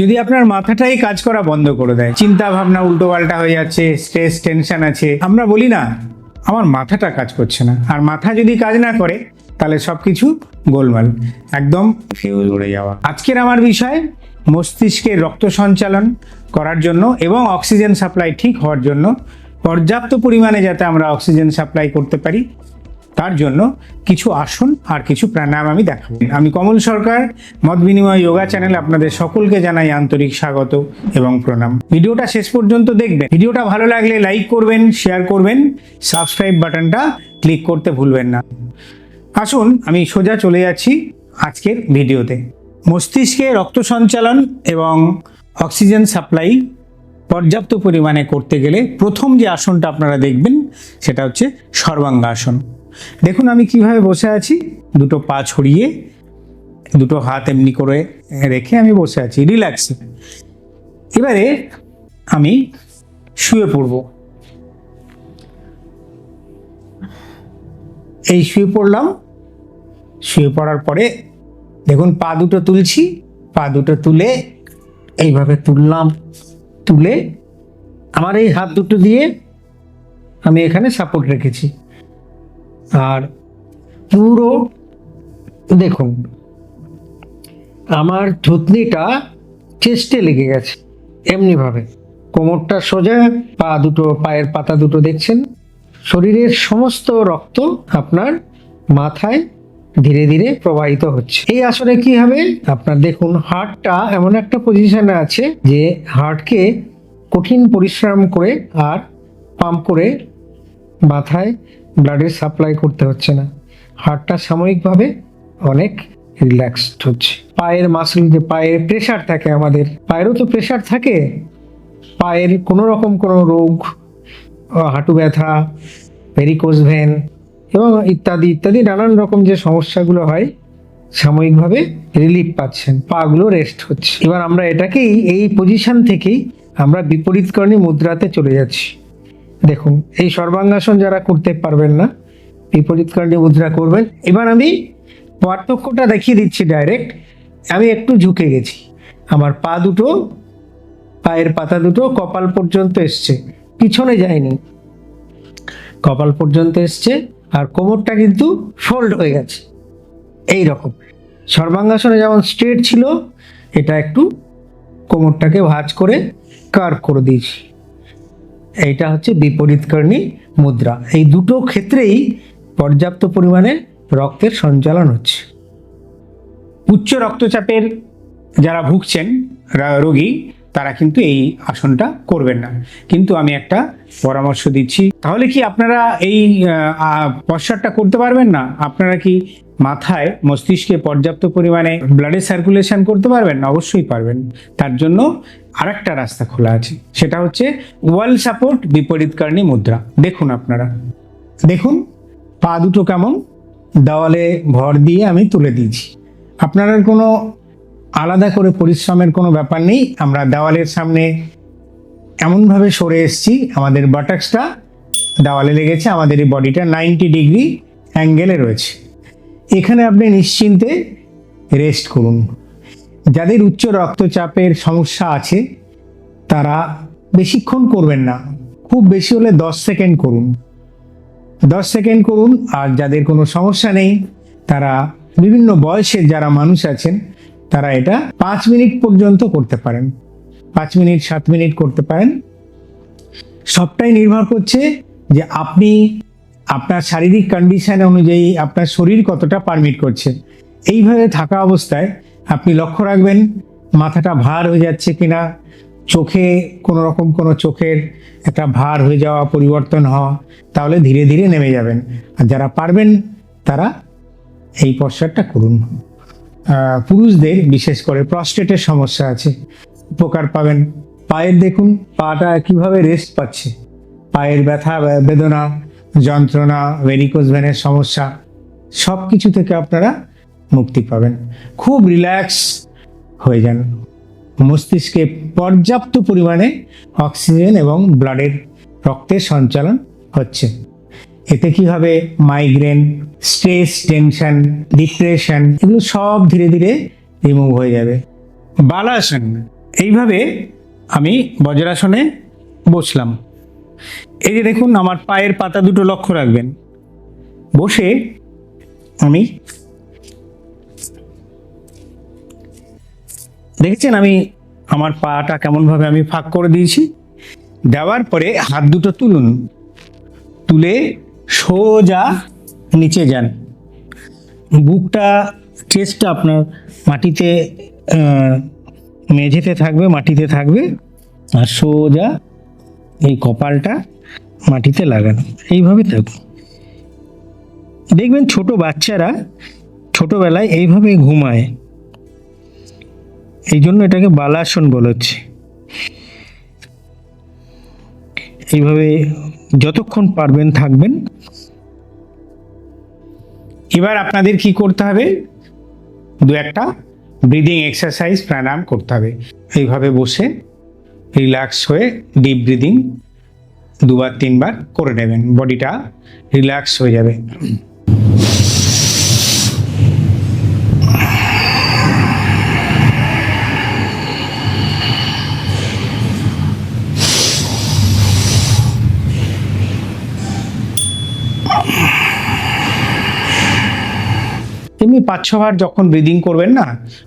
যদি আপনার মাথাটাই কাজ করা বন্ধ করে দেয় চিন্তা ভাবনা উল্টো পাল্টা হয়ে যাচ্ছে স্ট্রেস টেনশন আছে, আমরা বলি না, আমার মাথাটা কাজ করছে না। আর মাথা যদি কাজ না করে, তাহলে সব কিছু গোলমাল, একদম ফিউজ উড়ে যাওয়া। আজকের আমার বিষয়, মস্তিষ্কের রক্ত সঞ্চালন করার জন্য এবং অক্সিজেন সাপ্লাই ঠিক হওয়ার জন্য পর্যাপ্ত পরিমাণে যাতে আমরা অক্সিজেন সাপ্লাই করতে পারি। তার জন্য কিছু আসন আর কিছু প্রাণায়াম আমি দেখাবো। আমি কমল সরকার, মত বিনিময় যোগা চ্যানেলে আপনাদের সকলকে জানাই আন্তরিক স্বাগত এবং প্রণাম। ভিডিওটা শেষ পর্যন্ত দেখবেন। ভিডিওটা ভালো লাগলে লাইক করবেন, শেয়ার করবেন, সাবস্ক্রাইব বাটনটা ক্লিক করতে ভুলবেন না। আসুন, আমি সোজা চলে যাচ্ছি আজকের ভিডিওতে। মস্তিষ্কে রক্ত সঞ্চালন এবং অক্সিজেন সাপ্লাই পর্যাপ্ত পরিমাণে করতে গেলে প্রথম যে আসনটা আপনারা দেখবেন, সেটা হচ্ছে সর্বাঙ্গাসন। দেখুন আমি কীভাবে বসে আছি। দুটো পা ছড়িয়ে, দুটো হাত এমনি করে রেখে আমি বসে আছি রিল্যাক্স এবারে আমি শুয়ে পড়ব। এই শুয়ে পড়লাম। শুয়ে পড়ার পরে দেখুন পা দুটো তুলছি, পা দুটো তুলে এইভাবে তুললাম, তুলে আমার এই হাত দুটো দিয়ে আমি এখানে সাপোর্ট রেখেছি। আর পুরো, দেখুন, আমার থুতনিটা চেস্টে লেগে গেছে, এমনিভাবে। কোমরটা সোজা, পা দুটো, পায়ের পাতা দুটো দেখছেন? শরীরের সমস্ত রক্ত আপনার মাথায় ধীরে ধীরে প্রবাহিত হচ্ছে। এই আসলে কি হবে? আপনার দেখুন হার্টটা এমন একটা পজিশনে আছে যে হার্টকে কঠিন পরিশ্রম করে আর পাম্প করে মাথায় ব্লাডের সাপ্লাই করতে হচ্ছে না। হার্টটা সাময়িকভাবে অনেক রিল্যাক্সড হচ্ছে। পায়ের মাসল যে পায়ের প্রেশার থাকে আমাদের, পায়েরও তো প্রেশার থাকে। পায়ের কোনো রকম কোনো রোগ হাঁটু ব্যথা ভেরিকোজ ভেন এবং ইত্যাদি ইত্যাদি নানান রকম যে সমস্যাগুলো হয়, সাময়িকভাবে রিলিফ পাচ্ছেন, পাগুলো রেস্ট হচ্ছে। এবার আমরা এটাকেই, এই পজিশন থেকেই আমরা বিপরীতকরণী মুদ্রাতে চলে যাচ্ছি। দেখুন, এই সর্বাঙ্গাসন যারা করতে পারবেন না বিপরীতকরণী মুদ্রা করবেন। এবার আমি পার্থক্যটা দেখিয়ে দিচ্ছি ডাইরেক্ট আমি একটু ঝুঁকে গেছি। আমার পা দুটো, পায়ের পাতা দুটো কপাল পর্যন্ত এসছে। পিছনে যায়নি। কপাল পর্যন্ত এসছে আর কোমরটা কিন্তু ফোল্ড হয়ে গেছে। এই রকম। সর্বাঙ্গাসনে যেমন স্ট্রেট ছিল, এটা একটু কোমরটাকে ভাঁজ করে কার্ভ করে দিয়েছি। এইটা হচ্ছে বিপরীতকর্ণী মুদ্রা। এই দুটো ক্ষেত্রেই পর্যাপ্ত পরিমাণে রক্তের সঞ্চালন হচ্ছে। উচ্চ রক্তচাপের যারা ভুগছেন রোগী তারা কিন্তু এই আসনটা করবেন না। কিন্তু আমি একটা পরামর্শ দিচ্ছি। তাহলে কি আপনারা এই পশ্চারটা করতে পারবেন না? আপনারা কি মাথায় মস্তিষ্কে পর্যাপ্ত পরিমাণে ব্লাডের সার্কুলেশন করতে পারবেন? না অবশ্যই পারবেন। তার জন্য আরেকটা রাস্তা খোলা আছে। সেটা হচ্ছে ওয়াল সাপোর্ট বিপরীতকারণী মুদ্রা। দেখুন আপনারা। দেখুন, পা দুটো কেমন? দেওয়ালে ভর দিয়ে আমি তুলে দিয়েছি। আপনারা কোনো আলাদা করে পরিশ্রমের কোনো ব্যাপার নেই। আমরা দেওয়ালের সামনে এমনভাবে সরে এসেছি, আমাদের বাটাক্সটা দেওয়ালে লেগেছে, আমাদের এই বডিটা নাইনটি ডিগ্রি অ্যাঙ্গেলে রয়েছে। এখানে আপনি নিশ্চিন্তে রেস্ট করুন। যাদের উচ্চ রক্তচাপের সমস্যা আছে, তারা বেশিক্ষণ করবেন না। খুব বেশি হলে দশ সেকেন্ড করুন। দশ সেকেন্ড করুন, আর যাদের কোনো সমস্যা নেই, তারা বিভিন্ন বয়সের যারা মানুষ আছেন তারা এটা পাঁচ মিনিট পর্যন্ত করতে পারেন। পাঁচ মিনিট, সাত মিনিট করতে পারেন। সবটাই নির্ভর করছে যে আপনি আপনার শারীরিক কন্ডিশন অনুযায়ী আপনার শরীর কতটা পারমিট করছে। এইভাবে থাকা অবস্থায় আপনি লক্ষ্য রাখবেন, মাথাটা ভার হয়ে যাচ্ছে কিনা, চোখে কোনো রকম কোনো চোখের একটা ভার হয়ে যাওয়া, পরিবর্তন হওয়া, তাহলে ধীরে ধীরে নেমে যাবেন। আর যারা পারবেন, তারা এই পশ্চারটা করুন। পুরুষদের, বিশেষ করে প্রস্টেটের সমস্যা আছে। উপকার পাবেন। পায়ের দেখুন, পাটা কীভাবে রেস্ট পাচ্ছে। পায়ের ব্যথা, বেদনা, যন্ত্রণা ভেরিকোজ ভেনের সমস্যা সব কিছু থেকে আপনারা মুক্তি পাবেন। খুব রিল্যাক্স হয়ে যান। মস্তিষ্কে পর্যাপ্ত পরিমাণে অক্সিজেন এবং ব্লাডের রক্তের সঞ্চালন হচ্ছে। এতে কি হবে? মাইগ্রেন স্ট্রেস টেনশন ডিপ্রেশন এগুলো সব ধীরে ধীরে রিমুভ হয়ে যাবে। বালাসন এইভাবে আমি বজ্রাসনে বসলাম। এই যে দেখুন, আমার পায়ের পাতা দুটো লক্ষ্য রাখবেন। বসে আমি দেখেছেন আমি আমার পাটা কেমনভাবে আমি ফাঁক করে দিয়েছি? দেওয়ার পরে হাত দুটো তুলুন। তুলে সোজা নিচে যান। বুকটা চেস্টটা আপনার মাটিতে মেঝেতে থাকবে, মাটিতে থাকবে। আর সোজা এই কপালটা মাটিতে লাগানো। এইভাবে থাকুন। দেখবেন ছোট বাচ্চারা ছোটবেলায় এইভাবে ঘুমায়। এই জন্য এটাকে বালাসন বলা এইভাবে যতক্ষণ পারবেন থাকবেন। এবার আপনাদের কি করতে হবে? দু একটা ব্রিদিং এক্সারসাইজ প্রাণায়াম করতে হবে। এইভাবে বসে রিল্যাক্স হয়ে ডিপ ব্রিদিং দুবার তিনবার করে নেবেন। বডিটা রিল্যাক্স হয়ে যাবে। পাঁচ ছবার যখন ব্রিদিং করবেন না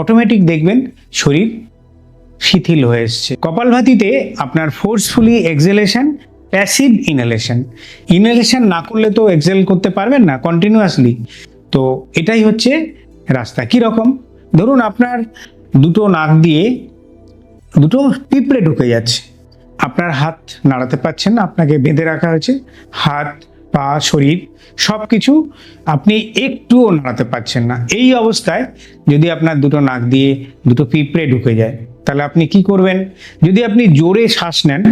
অটোমেটিক দেখবেন শরীর শিথিল হয়ে এসছে। কপালভাতিতে আপনার forcefully exhalation passive inhalation inhalation না করলে তো এক্সেল করতে পারবেন না কন্টিনিউয়াসলি তো এটাই হচ্ছে রাস্তা। কি রকম? ধরুন আপনার দুটো নাক দিয়ে দুটো পিঁপড়ে ঢুকে যাচ্ছে। আপনার হাত নাড়াতে পারছেন না, আপনাকে বেঁধে রাখা হয়েছে। হাত পা, শরীর সব কিছু আপনি একটুও নাড়াতে পারছেন না। এই অবস্থায় যদি আপনার দুটো নাক দিয়ে দুটো পিঁপড়ে ঢুকে যায়, তাহলে আপনি কি করবেন? যদি আপনি জোরে শ্বাস নেন,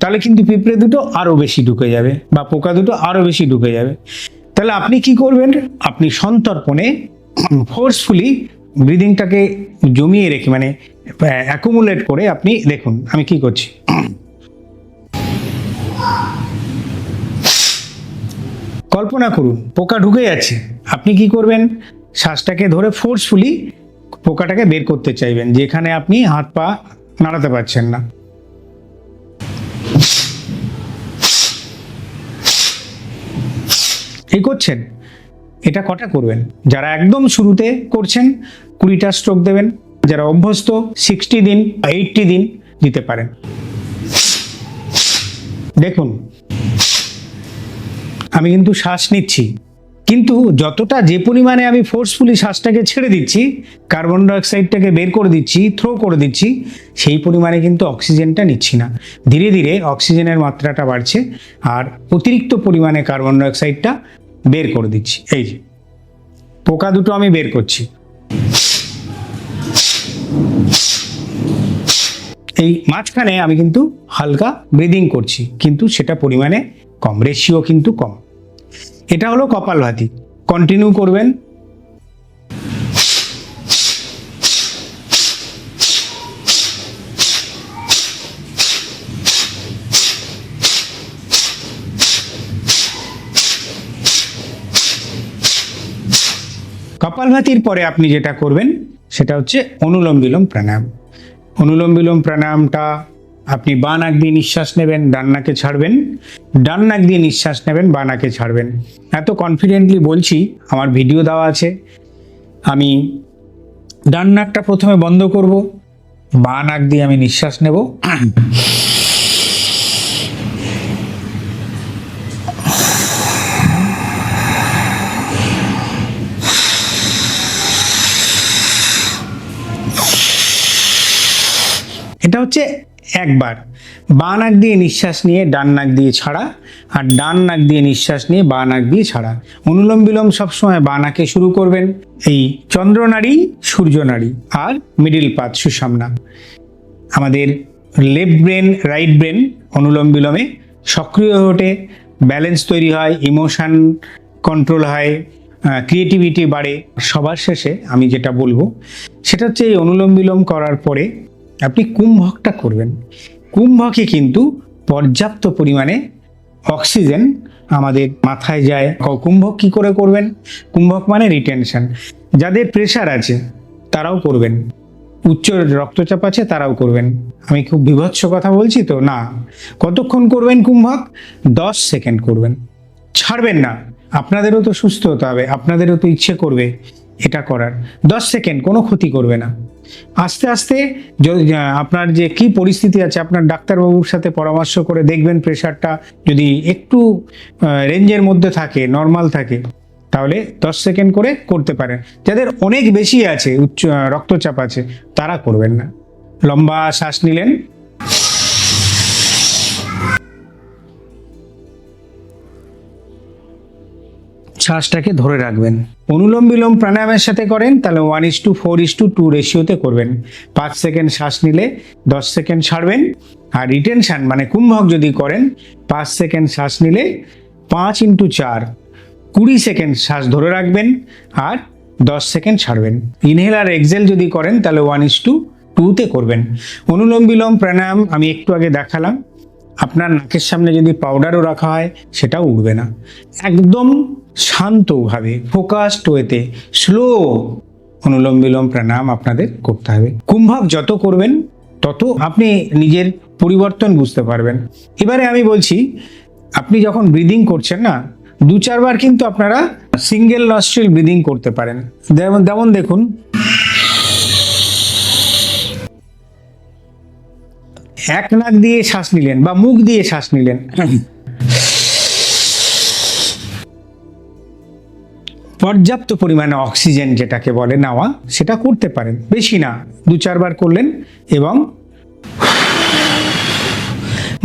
তাহলে কিন্তু পিঁপড়ে দুটো আরও বেশি ঢুকে যাবে বা পোকা দুটো আরও বেশি ঢুকে যাবে। তাহলে আপনি কি করবেন? আপনি সন্তর্পণে ফোর্সফুলি ব্রিদিংটাকে জমিয়ে রেখে মানে অ্যাকুমুলেট করে আপনি দেখুন, আমি কি করছি। কল্পনা করুন, পোকা ঢুকে যাচ্ছে। আপনি কি করবেন? শ্বাসটাকে ধরে ফোর্সফুলি পোকাটাকে বের করতে চাইবেন, যেখানে আপনি হাত পা নাড়াতে পারছেন না। এই করছেন? এটা কটা করবেন? যারা একদম শুরুতে করছেন, কুড়িটা স্ট্রোক দেবেন। যারা অভ্যস্ত সিক্সটি দিন এইটটি দিন দিতে পারেন। দেখুন আমি কিন্তু শ্বাস নিচ্ছি। কিন্তু যতটা যে পরিমাণে আমি ফোর্সফুলি শ্বাসটাকে ছেড়ে দিচ্ছি কার্বন ডাইঅক্সাইডটাকে বের করে দিচ্ছি থ্রো করে দিচ্ছি, সেই পরিমাণে কিন্তু অক্সিজেনটা নিচ্ছি না। ধীরে ধীরে অক্সিজেনের মাত্রাটা বাড়ছে আর অতিরিক্ত পরিমাণে কার্বন ডাইঅক্সাইডটা বের করে দিচ্ছি। এই যে, পোকা দুটো আমি বের করছি। এই মাঝখানে আমি কিন্তু হালকা ব্রিদিং করছি, কিন্তু সেটা পরিমাণে কম রেশিও কিন্তু কম। এটা হলো কপালভাতি কন্টিনিউ করবেন। কপালভাতির পরে আপনি যেটা করবেন, সেটা হচ্ছে অনুলোম বিলোম প্রাণায়াম। অনুলোম বিলোম প্রাণায়ামটা আপনি বাঁ নাক দিয়ে নিঃশ্বাস নেবেন, ডান নাকে ছাড়বেন। ডান নাক দিয়ে নিঃশ্বাস নেবেন, বাঁ নাকে ছাড়বেন। এত কনফিডেন্টলি বলছি, আমার ভিডিও দেওয়া আছে। আমি ডান নাকটা প্রথমে বন্ধ করব, বাঁ নাক দিয়ে আমি নিঃশ্বাস নেব। এটা হচ্ছে একবার। বা নাক দিয়ে নিঃশ্বাস নিয়ে ডান নাক দিয়ে ছাড়া আর ডান নাক দিয়ে নিঃশ্বাস নিয়ে বা নাক দিয়ে ছাড়া। অনুলোম বিলোম সবসময় বা নাকে শুরু করবেন। এই চন্দ্রনারী সূর্যনারী আর মিডিল পাত সুষামনা আমাদের লেফট ব্রেন রাইট ব্রেন অনুলোম বিলোমে সক্রিয় ওঠে। ব্যালেন্স তৈরি হয় ইমোশন কন্ট্রোল হয় ক্রিয়েটিভিটি বাড়ে। সবার শেষে আমি যেটা বলব, সেটা হচ্ছে এই অনুলোম বিলোম করার পরে আপনি কুম্ভকটা করবেন। কুম্ভকে কিন্তু পর্যাপ্ত পরিমাণে অক্সিজেন আমাদের মাথায় যায়। কুম্ভক কি করে করবেন? কুম্ভক মানে রিটেনশন। যাদের প্রেশার আছে, তারাও করবেন। উচ্চ রক্তচাপ আছে, তারাও করবেন। আমি খুব বিভৎস কথা বলছি তো? না। কতক্ষণ করবেন কুম্ভক? দশ সেকেন্ড করবেন। ছাড়বেন না। আপনাদেরও তো সুস্থ হতে হবে। আপনাদেরও তো ইচ্ছে করবে এটা করার। দশ সেকেন্ড, কোনো ক্ষতি করবে না। আস্তে আস্তে আপনার যে কি পরিস্থিতি আছে, আপনার ডাক্তারবাবুর সাথে পরামর্শ করে দেখবেন প্রেশারটা যদি একটু রেঞ্জের মধ্যে থাকে, নর্মাল থাকে, তাহলে দশ সেকেন্ড করে করতে পারেন। যাদের অনেক বেশি আছে, উচ্চ রক্তচাপ আছে, তারা করবেন না। লম্বা শ্বাস নিলেন শ্বাসটাকে ধরে রাখবেন। অনুলোম বিলোম প্রাণায়ামের সাথে করেন, তাহলে one is to four is to two রেশিওতে করবেন। পাঁচ সেকেন্ড শ্বাস নিলে দশ সেকেন্ড ছাড়বেন। আর রিটেনশন মানে কুম্ভক যদি করেন, পাঁচ সেকেন্ড শ্বাস নিলে পাঁচ ইন্টু চার, কুড়ি সেকেন্ড শ্বাস ধরে রাখবেন আর দশ সেকেন্ড ছাড়বেন। ইনহেল আর এক্সেল যদি করেন, তাহলে ওয়ান ইস টু টুতে করবেন। অনুলোম বিলোম প্রাণায়াম আমি একটু আগে দেখালাম। আপনার নাকের সামনে যদি পাউডারও রাখা হয়, সেটাও উঠবে না। একদম শান্তভাবে ফোকাসড ওয়েতে স্লো অনুলোম বিলোম প্রাণায়াম আপনাদের করতে হবে। কুম্ভক যত করবেন, তত আপনি নিজের পরিবর্তন বুঝতে পারবেন। এবারে আমি বলছি, আপনি যখন ব্রিদিং করছেন না, দু চারবার কিন্তু আপনারা সিঙ্গেল নস্ট্রিল ব্রিদিং করতে পারেন। যেমন যেমন দেখুন। এক নাক দিয়ে শ্বাস নিলেন বা মুখ দিয়ে শ্বাস নিলেন। পর্যাপ্ত পরিমাণে অক্সিজেন যেটাকে বলে নেওয়া, সেটা করতে পারেন। বেশি না, দু চারবার করলেন এবং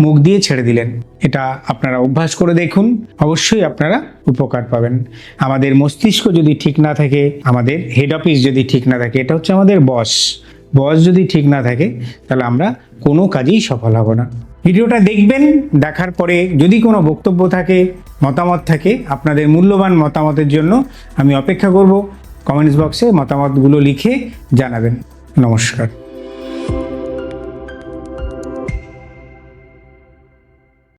মুখ দিয়ে ছেড়ে দিলেন। এটা আপনারা অভ্যাস করে দেখুন, অবশ্যই আপনারা উপকার পাবেন। আমাদের মস্তিষ্ক যদি ঠিক না থাকে, আমাদের হেড অফিস যদি ঠিক না থাকে, এটা হচ্ছে আমাদের বস বস যদি ঠিক না থাকে, তাহলে আমরা কোনো কাজেই সফল হব না। ভিডিওটা দেখবেন, দেখার পরে যদি কোনো বক্তব্য থাকে, মতামত থাকে, আপনাদের মূল্যবান মতামতের জন্য আমি অপেক্ষা করব। কমেন্টস বক্সে মতামতগুলো লিখে জানাবেন। নমস্কার।